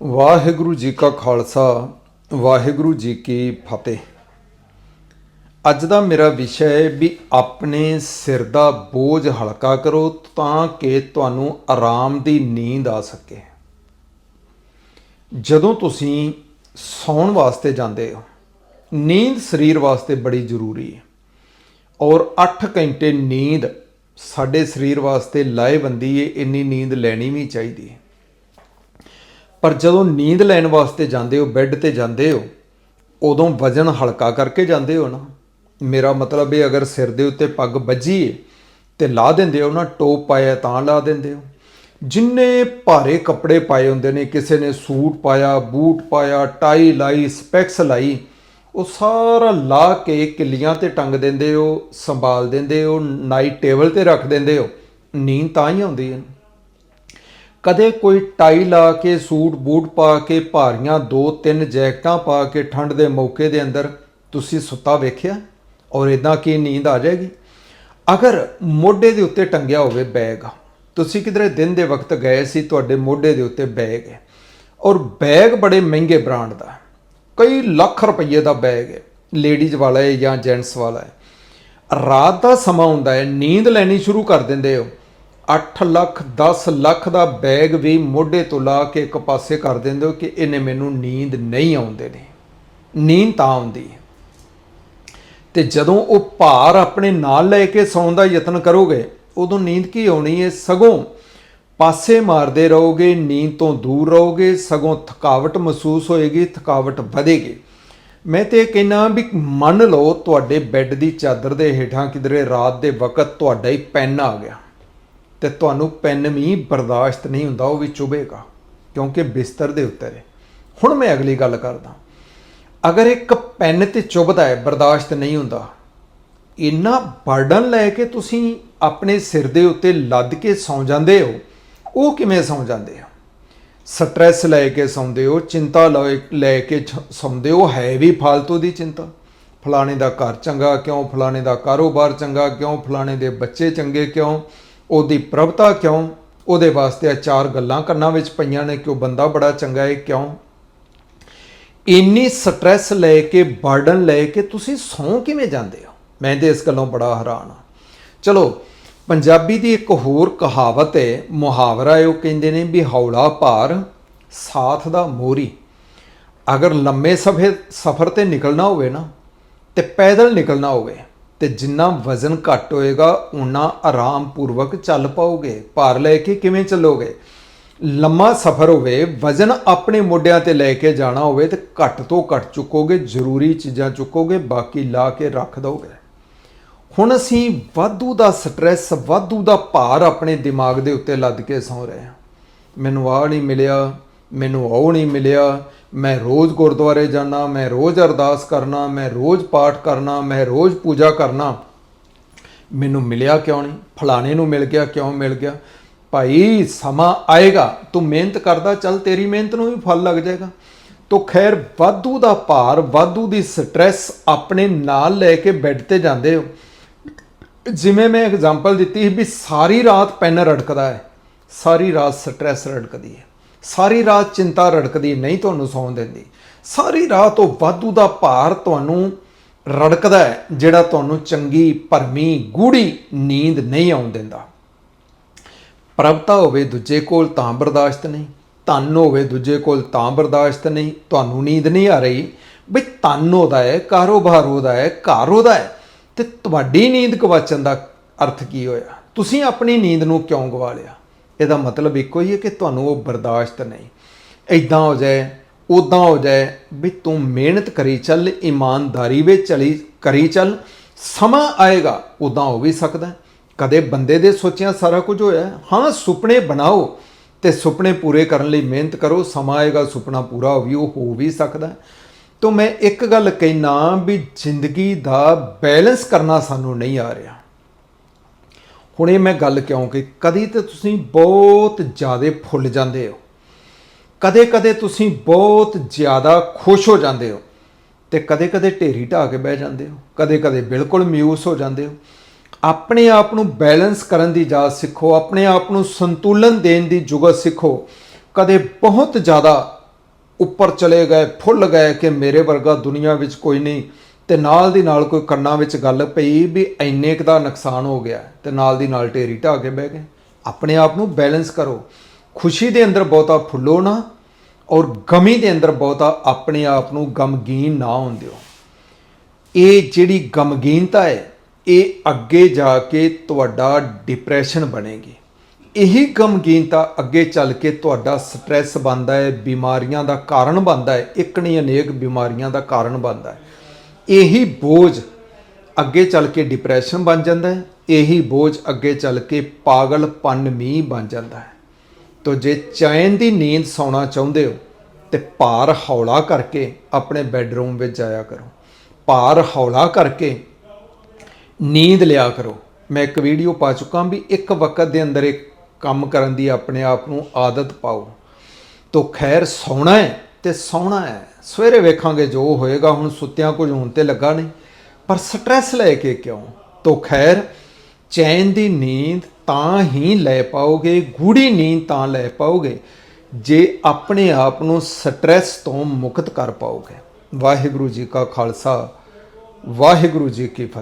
ਵਾਹਿਗੁਰੂ ਜੀ ਕਾ ਖਾਲਸਾ, ਵਾਹਿਗੁਰੂ ਜੀ ਕੀ ਫਤਿਹ। ਅੱਜ ਦਾ ਮੇਰਾ ਵਿਸ਼ਾ ਹੈ ਵੀ ਆਪਣੇ ਸਿਰ ਦਾ ਬੋਝ ਹਲਕਾ ਕਰੋ ਤਾਂ ਕਿ ਤੁਹਾਨੂੰ ਆਰਾਮ ਦੀ ਨੀਂਦ ਆ ਸਕੇ। ਜਦੋਂ ਤੁਸੀਂ ਸੌਣ ਵਾਸਤੇ ਜਾਂਦੇ ਹੋ, ਨੀਂਦ ਸਰੀਰ ਵਾਸਤੇ ਬੜੀ ਜ਼ਰੂਰੀ ਹੈ ਔਰ 8 ਘੰਟੇ ਨੀਂਦ ਸਾਡੇ ਸਰੀਰ ਵਾਸਤੇ ਲਾਹੇਵੰਦੀ ਹੈ, ਇੰਨੀ ਨੀਂਦ ਲੈਣੀ ਵੀ ਚਾਹੀਦੀ ਹੈ। ਪਰ ਜਦੋਂ ਨੀਂਦ ਲੈਣ ਵਾਸਤੇ ਜਾਂਦੇ ਹੋ, ਬੈੱਡ ਤੇ ਜਾਂਦੇ ਹੋ, ਉਦੋਂ ਵਜਨ ਹਲਕਾ ਕਰਕੇ ਜਾਂਦੇ ਹੋ ਨਾ। ਮੇਰਾ ਮਤਲਬ ਇਹ ਅਗਰ ਸਿਰ ਦੇ ਉੱਤੇ ਪੱਗ ਵੱਜੀ ਏ ਤੇ ਲਾ ਦਿੰਦੇ ਹੋ ਨਾ, ਟੋਪ ਪਾਇਆ ਤਾਂ ਲਾ ਦਿੰਦੇ ਹੋ। ਜਿੰਨੇ ਭਾਰੇ ਕੱਪੜੇ ਪਾਏ ਹੁੰਦੇ ਨੇ, ਕਿਸੇ ਨੇ ਸੂਟ ਪਾਇਆ, ਬੂਟ ਪਾਇਆ, ਟਾਈ ਲਾਈ, ਸਪੈਕਸ ਲਾਈ, ਉਹ ਸਾਰਾ ਲਾ ਕੇ ਕਿੱਲੀਆਂ ਤੇ ਟੰਗ ਦਿੰਦੇ ਹੋ, ਸੰਭਾਲ ਦਿੰਦੇ ਹੋ, ਨਾਈਟ ਟੇਬਲ ਤੇ ਰੱਖ ਦਿੰਦੇ ਹੋ, ਨੀਂਦ ਤਾਂ ਹੀ ਆਉਂਦੀ ਹੈ ਕਦੇ ਕੋਈ ਟਾਈ ਲਾ ਕੇ, ਸੂਟ ਬੂਟ ਪਾ ਕੇ, ਭਾਰੀਆਂ ਦੋ ਤਿੰਨ ਜੈਕਟਾਂ ਪਾ ਕੇ ਠੰਡ ਦੇ ਮੌਕੇ ਦੇ ਅੰਦਰ ਤੁਸੀਂ ਸੁੱਤਾ ਵੇਖਿਆ? ਔਰ ਇਦਾਂ ਕੀ ਨੀਂਦ ਆ ਜਾਏਗੀ? ਅਗਰ ਮੋਢੇ ਦੇ ਉੱਤੇ ਟੰਗਿਆ ਹੋਵੇ ਬੈਗ, ਤੁਸੀਂ ਕਿਧਰੇ ਦਿਨ ਦੇ ਵਕਤ ਗਏ ਸੀ, ਤੁਹਾਡੇ ਮੋਢੇ ਦੇ ਉੱਤੇ ਬੈਗ ਹੈ। ਔਰ ਬੈਗ ਬੜੇ ਮਹਿੰਗੇ ਬ੍ਰਾਂਡ ਦਾ ਕਈ ਲੱਖ ਰੁਪਏ ਦਾ ਬੈਗ ਹੈ, ਲੇਡੀਜ਼ ਵਾਲਾ ਹੈ ਜਾਂ ਜੈਂਟਸ ਵਾਲਾ ਹੈ। ਰਾਤ ਦਾ ਸਮਾਂ ਹੁੰਦਾ ਹੈ, ਨੀਂਦ ਲੈਣੀ ਸ਼ੁਰੂ ਕਰ ਦਿੰਦੇ ਹੋ। 8 ਲੱਖ 10 ਲੱਖ ਦਾ ਬੈਗ ਵੀ ਮੋਢੇ ਤੋਂ ਲਾ ਕੇ ਇੱਕ ਪਾਸੇ ਕਰ ਦਿੰਦੇ ਹੋ ਕਿ ਇਹਨੇ ਮੈਨੂੰ ਨੀਂਦ ਨਹੀਂ ਆਉਂਦੇ ਨੇ। ਨੀਂਦ ਤਾਂ ਆਉਂਦੀ ਹੈ। ਤੇ ਜਦੋਂ ਉਹ ਭਾਰ ਆਪਣੇ ਨਾਲ ਲੈ ਕੇ ਸੌਣ ਦਾ ਯਤਨ ਕਰੋਗੇ, ਉਦੋਂ ਨੀਂਦ ਕੀ ਆਉਣੀ ਹੈ? ਸਗੋਂ ਪਾਸੇ ਮਾਰਦੇ ਰਹੋਗੇ, ਨੀਂਦ ਤੋਂ ਦੂਰ ਰਹੋਗੇ, ਸਗੋਂ ਥਕਾਵਟ ਮਹਿਸੂਸ ਹੋਏਗੀ, ਥਕਾਵਟ ਵਧੇਗੀ। ਮੈਂ ਤੇ ਇਹ ਕਹਿਣਾ ਵੀ ਮੰਨ ਲਓ ਤੁਹਾਡੇ ਬੈੱਡ ਦੀ ਚਾਦਰ ਦੇ ਹੇਠਾਂ ਕਿਧਰੇ ਰਾਤ ਦੇ ਵਕਤ ਤੁਹਾਡਾ ਹੀ ਪੈਨ ਆ ਗਿਆ। ਤੇ ਤੁਹਾਨੂੰ ਪੈਨ ਵੀ ਬਰਦਾਸ਼ਤ ਨਹੀਂ ਹੁੰਦਾ, ਉਹ ਵੀ ਚੁਭੇਗਾ ਕਿਉਂਕਿ ਬਿਸਤਰ ਦੇ ਉੱਤੇ ਹੈ ਹੁਣ ਮੈਂ ਅਗਲੀ ਗੱਲ ਕਰਦਾ। ਅਗਰ ਇੱਕ ਪੈਨ ਤੇ ਚੁਭਦਾ ਹੈ, ਬਰਦਾਸ਼ਤ ਨਹੀਂ ਹੁੰਦਾ, ਇੰਨਾ ਬਰਡਨ ਲੈ ਕੇ ਤੁਸੀਂ ਆਪਣੇ ਸਿਰ ਦੇ ਉੱਤੇ ਲੱਦ ਕੇ ਸੌਂ ਜਾਂਦੇ ਹੋ, ਉਹ ਕਿਵੇਂ ਸੌਂ ਜਾਂਦੇ ਹੋ ਸਟ੍ਰੈਸ ਲੈ ਕੇ ਸੌਂਦੇ ਹੋ, ਚਿੰਤਾ ਲੈ- ਲੈ ਕੇ ਛ- ਸੌਂਦੇ ਹੋ, ਹੈ ਵੀ ਫालतू ਦੀ ਚਿੰਤਾ। ਫਲਾਣੇ ਦਾ ਘਰ ਚੰਗਾ ਕਿਉਂ, ਫਲਾਣੇ ਦਾ ਕਾਰੋਬਾਰ ਚੰਗਾ ਕਿਉਂ, ਫਲਾਣੇ ਦੇ ਬੱਚੇ ਚੰਗੇ ਕਿਉਂ ਉਹਦੀ ਪ੍ਰਭਤਾ ਕਿਉਂ? ਉਹਦੇ ਵਾਸਤੇ ਆ ਚਾਰ ਗੱਲਾਂ ਕੰਨਾਂ ਵਿੱਚ ਪਈਆਂ ਨੇ ਕਿ ਉਹ ਬੰਦਾ ਬੜਾ ਚੰਗਾ ਹੈ ਕਿਉਂ? ਇੰਨੀ ਸਟ੍ਰੈਸ ਲੈ ਕੇ ਬਰਡਨ ਲੈ ਕੇ ਤੁਸੀਂ ਸੌਂ ਕਿਵੇਂ ਜਾਂਦੇ ਹੋ? ਮੈਂ ਤੇ ਇਸ ਗੱਲੋਂ ਬੜਾ ਹੈਰਾਨ ਹਾਂ। ਚਲੋ, ਪੰਜਾਬੀ ਦੀ ਇੱਕ ਹੋਰ ਕਹਾਵਤ ਹੈ ਮੁਹਾਵਰਾ ਹੈ ਉਹ ਕਹਿੰਦੇ ਨੇ ਵੀ ਹੌਲਾ ਭਾਰ ਸਾਥ ਦਾ ਮੋਰੀ। ਅਗਰ ਲੰਮੇ ਸਫੇ ਸਫ਼ਰ ਤੇ ਨਿਕਲਣਾ ਹੋਵੇ ਨਾ, ਤੇ ਪੈਦਲ ਨਿਕਲਣਾ ਹੋਵੇ ਤੇ ਜਿੰਨਾ ਵਜ਼ਨ ਘੱਟ ਹੋਏਗਾ ਉਨਾ ਆਰਾਮ ਪੂਰਵਕ ਚੱਲ ਪਾਓਗੇ। ਭਾਰ ਲੈ ਕੇ ਕਿਵੇਂ ਚੱਲੋਗੇ? ਲੰਮਾ ਸਫ਼ਰ ਹੋਵੇ, ਵਜ਼ਨ ਆਪਣੇ ਮੋਢਿਆਂ ਤੇ ਲੈ ਕੇ ਜਾਣਾ ਹੋਵੇ, ਤੇ ਘੱਟ ਤੋਂ ਘੱਟ ਚੁੱਕੋਗੇ, ਜ਼ਰੂਰੀ ਚੀਜ਼ਾਂ ਚੁੱਕੋਗੇ, ਬਾਕੀ ਲਾ ਕੇ ਰੱਖ ਦੋਗੇ। ਹੁਣ ਅਸੀਂ ਵਾਧੂ ਦਾ ਸਟ੍ਰੈਸ ਵਾਧੂ ਦਾ ਭਾਰ ਆਪਣੇ ਦਿਮਾਗ ਦੇ ਉੱਤੇ ਲੱਦ ਕੇ ਸੌ ਰਹੇ ਹਾਂ। ਮੈਨੂੰ ਆਹ ਨਹੀਂ ਮਿਲਿਆ। ਮੈਨੂੰ ਉਹ ਨਹੀਂ ਮਿਲਿਆ। ਮੈਂ ਰੋਜ਼ ਗੁਰਦੁਆਰੇ ਜਾਣਾ, ਮੈਂ ਰੋਜ਼ ਅਰਦਾਸ ਕਰਨਾ, ਮੈਂ ਰੋਜ਼ ਪਾਠ ਕਰਨਾ, ਮੈਂ ਰੋਜ਼ ਪੂਜਾ ਕਰਨਾ। ਮੈਨੂੰ ਮਿਲਿਆ ਕਿਉਂ ਨਹੀਂ? ਫਲਾਣੇ ਨੂੰ ਮਿਲ ਗਿਆ, ਕਿਉਂ ਮਿਲ ਗਿਆ? ਭਾਈ, ਸਮਾਂ ਆਏਗਾ। ਤੂੰ ਮਿਹਨਤ ਕਰਦਾ ਚੱਲ, ਤੇਰੀ ਮਿਹਨਤ ਨੂੰ ਵੀ ਫਲ ਲੱਗ ਜਾਏਗਾ। ਤੋ ਖੈਰ ਵਾਧੂ ਦਾ ਭਾਰ, ਵਾਧੂ ਦੀ ਸਟ੍ਰੈਸ ਆਪਣੇ ਨਾਲ ਲੈ ਕੇ ਬੈੱਡ ਤੇ ਜਾਂਦੇ ਹੋ। ਜਿਵੇਂ ਮੈਂ ਐਗਜ਼ਾਮਪਲ ਦਿੱਤੀ ਸੀ ਵੀ ਸਾਰੀ ਰਾਤ ਪੈਨ ਰੜਕਦਾ ਹੈ। ਸਾਰੀ ਰਾਤ ਸਟ੍ਰੈਸ ਰੜਕਦੀ ਹੈ। ਸਾਰੀ ਰਾਤ ਚਿੰਤਾ ਰੜਕਦੀ, ਨਹੀਂ ਤੁਹਾਨੂੰ ਸੌਣ ਦਿੰਦੀ। ਸਾਰੀ ਰਾਤ ਉਹ ਵਾਧੂ ਦਾ ਭਾਰ ਤੁਹਾਨੂੰ ਰੜਕਦਾ ਹੈ, ਜਿਹੜਾ ਤੁਹਾਨੂੰ ਚੰਗੀ, ਭਰਮੀ ਗੂੜੀ ਨੀਂਦ ਨਹੀਂ ਆਉਣ ਦਿੰਦਾ। ਪ੍ਰਭਤਾ ਹੋਵੇ ਦੂਜੇ ਕੋਲ ਤਾਂ ਬਰਦਾਸ਼ਤ ਨਹੀਂ, ਧਨ ਹੋਵੇ ਦੂਜੇ ਕੋਲ ਤਾਂ ਬਰਦਾਸ਼ਤ ਨਹੀਂ, ਤੁਹਾਨੂੰ ਨੀਂਦ ਨਹੀਂ ਆ ਰਹੀ ਬਈ ਧਨ ਉਹਦਾ ਹੈ, ਕਾਰੋਬਾਰ ਉਹਦਾ ਹੈ, ਘਰ ਉਹਦਾ ਹੈ, ਤੇ ਤੁਹਾਡੀ ਨੀਂਦ ਗਵਾਚਣ ਦਾ ਅਰਥ ਕੀ ਹੋਇਆ? ਤੁਸੀਂ ਆਪਣੀ ਨੀਂਦ ਨੂੰ ਕਿਉਂ ਗਵਾ ਲਿਆ? ਇਹਦਾ ਮਤਲਬ ਇੱਕੋ ਹੀ ਹੈ ਕਿ ਤੁਹਾਨੂੰ ਉਹ ਬਰਦਾਸ਼ਤ ਨਹੀਂ। ਐਦਾਂ ਹੋ ਜਾਏ ਉਦਾਂ ਹੋ ਜਾਏ ਵੀ ਤੂੰ ਮਿਹਨਤ ਕਰੀ ਚੱਲ, ਇਮਾਨਦਾਰੀ ਵਿੱਚ ਚਲੀ, ਕਰੀ ਚੱਲ, ਸਮਾਂ ਆਏਗਾ ਉਦਾਂ ਹੋ ਵੀ ਸਕਦਾ। ਕਦੇ ਬੰਦੇ ਦੇ ਸੋਚਿਆ ਸਾਰਾ ਕੁਝ ਹੋਇਆ, ਹਾਂ, ਸੁਪਨੇ ਬਣਾਓ ਤੇ ਸੁਪਨੇ ਪੂਰੇ ਕਰਨ ਲਈ ਮਿਹਨਤ ਕਰੋ, ਸਮਾਂ ਆਏਗਾ, ਸੁਪਨਾ ਪੂਰਾ ਹੋ ਵੀ, ਉਹ ਹੋ ਵੀ ਸਕਦਾ। ਹੈ। ਮੈਂ ਇੱਕ ਗੱਲ ਕਹਿਣਾ ਵੀ ਜ਼ਿੰਦਗੀ ਦਾ ਬੈਲੈਂਸ ਕਰਨਾ ਸਾਨੂੰ ਨਹੀਂ ਆ ਰਿਹਾ। ਹੁਣ ਇਹ ਮੈਂ ਗੱਲ ਕਿਉਂ ਕਿ ਕਦੀ ਤੇ ਤੁਸੀਂ ਬਹੁਤ ਜ਼ਿਆਦਾ ਫੁੱਲ ਜਾਂਦੇ ਹੋ। ਕਦੇ ਕਦੇ ਤੁਸੀਂ ਬਹੁਤ ਜ਼ਿਆਦਾ ਖੁਸ਼ ਹੋ ਜਾਂਦੇ ਹੋ ਤੇ ਕਦੇ ਕਦੇ ਢੇਰੀ ਢਾ ਕੇ ਬਹਿ ਜਾਂਦੇ ਹੋ। ਕਦੇ ਕਦੇ ਬਿਲਕੁਲ ਮਿਊਸ ਹੋ ਜਾਂਦੇ ਹੋ। ਆਪਣੇ ਆਪ ਨੂੰ ਬੈਲੈਂਸ ਕਰਨ ਦੀ ਜਾਚ ਸਿੱਖੋ, ਆਪਣੇ ਆਪ ਨੂੰ ਸੰਤੁਲਨ ਦੇਣ ਦੀ ਜੁਗਤ ਸਿੱਖੋ। ਕਦੇ ਬਹੁਤ ਜ਼ਿਆਦਾ ਉੱਪਰ ਚਲੇ ਗਏ, ਫੁੱਲ ਗਏ ਕਿ ਮੇਰੇ ਵਰਗਾ ਦੁਨੀਆ ਵਿੱਚ ਕੋਈ ਨਹੀਂ। ਤੇ ਨਾਲ ਦੀ ਨਾਲ ਕੋਈ ਕੰਨਾਂ ਵਿੱਚ ਗੱਲ ਪਈ ਵੀ ਇੰਨੇ ਕੁ ਦਾ ਨੁਕਸਾਨ ਹੋ ਗਿਆ ਤੇ ਨਾਲ ਦੀ ਨਾਲ ਢੇਰੀ ਢਾਹ ਕੇ ਬਹਿ ਗਏ। ਆਪਣੇ ਆਪ ਨੂੰ ਬੈਲੈਂਸ ਕਰੋ। ਖੁਸ਼ੀ ਦੇ ਅੰਦਰ ਬਹੁਤਾ ਫੁੱਲੋ ਨਾ, ਔਰ ਗਮੀ ਦੇ ਅੰਦਰ ਬਹੁਤਾ ਆਪਣੇ ਆਪ ਨੂੰ ਗਮਗੀਨ ਨਾ ਹੋਣ ਦਿਓ। ਇਹ ਜਿਹੜੀ ਗਮਗੀਨਤਾ ਹੈ, ਇਹ ਅੱਗੇ ਜਾ ਕੇ ਤੁਹਾਡਾ ਡਿਪਰੈਸ਼ਨ ਬਣੇਗੀ। ਇਹੀ ਗਮਗੀਨਤਾ ਅੱਗੇ ਚੱਲ ਕੇ ਤੁਹਾਡਾ ਸਟ੍ਰੈਸ ਬਣਦਾ ਹੈ, ਬਿਮਾਰੀਆਂ ਦਾ ਕਾਰਨ ਬਣਦਾ ਹੈ, ਇੱਕ ਨਹੀਂ ਅਨੇਕ ਬਿਮਾਰੀਆਂ ਦਾ ਕਾਰਨ ਬਣਦਾ ਹੈ। ਇਹੀ ਬੋਝ ਅੱਗੇ ਚੱਲ ਕੇ ਡਿਪਰੈਸ਼ਨ ਬਣ ਜਾਂਦਾ ਹੈ, ਇਹੀ ਬੋਝ ਅੱਗੇ ਚੱਲ ਕੇ ਪਾਗਲਪਨ ਵੀ ਬਣ ਜਾਂਦਾ ਹੈ। ਤੋ ਜੇ ਚੈਨ ਦੀ ਨੀਂਦ ਸੌਣਾ ਚਾਹੁੰਦੇ ਹੋ, ਤੇ ਭਾਰ ਹੌਲਾ ਕਰਕੇ ਆਪਣੇ ਬੈੱਡਰੂਮ ਵਿੱਚ ਜਾਇਆ ਕਰੋ। ਭਾਰ ਹੌਲਾ ਕਰਕੇ ਨੀਂਦ ਲਿਆ ਕਰੋ। ਮੈਂ ਇੱਕ ਵੀਡੀਓ ਪਾ ਚੁੱਕਾ ਵੀ ਇੱਕ ਵਕਤ ਦੇ ਅੰਦਰ ਇੱਕ ਕੰਮ ਕਰਨ ਦੀ ਆਪਣੇ ਆਪ ਨੂੰ ਆਦਤ ਪਾਓ। ਤੋ ਖੈਰ ਸੌਣਾ ਹੈ ਤੇ ਸੌਣਾ ਹੈ। ਸਵੇਰੇ ਵੇਖਾਂਗੇ ਜੋ ਹੋਏਗਾ, ਹੁਣ ਸੁੱਤਿਆਂ ਕੁਝ ਹੋਣ ਤੇ ਲੱਗਾ ਨਹੀਂ। ਪਰ ਸਟ੍ਰੈਸ ਲੈ ਕੇ ਕਿਉਂ? ਤੋ ਖੈਰ, ਚੈਨ ਦੀ ਨੀਂਦ ਤਾਂ ਹੀ ਲੈ ਪਾਓਗੇ ਗੂੜੀ ਨੀਂਦ ਤਾਂ ਲੈ ਪਾਓਗੇ, ਜੇ ਆਪਣੇ ਆਪ ਨੂੰ ਸਟ੍ਰੈਸ ਤੋਂ ਮੁਕਤ ਕਰ ਪਾਓਗੇ। ਵਾਹਿਗੁਰੂ ਜੀ ਕਾ ਖਾਲਸਾ, ਵਾਹਿਗੁਰੂ ਜੀ ਕੀ ਫਤਿਹ।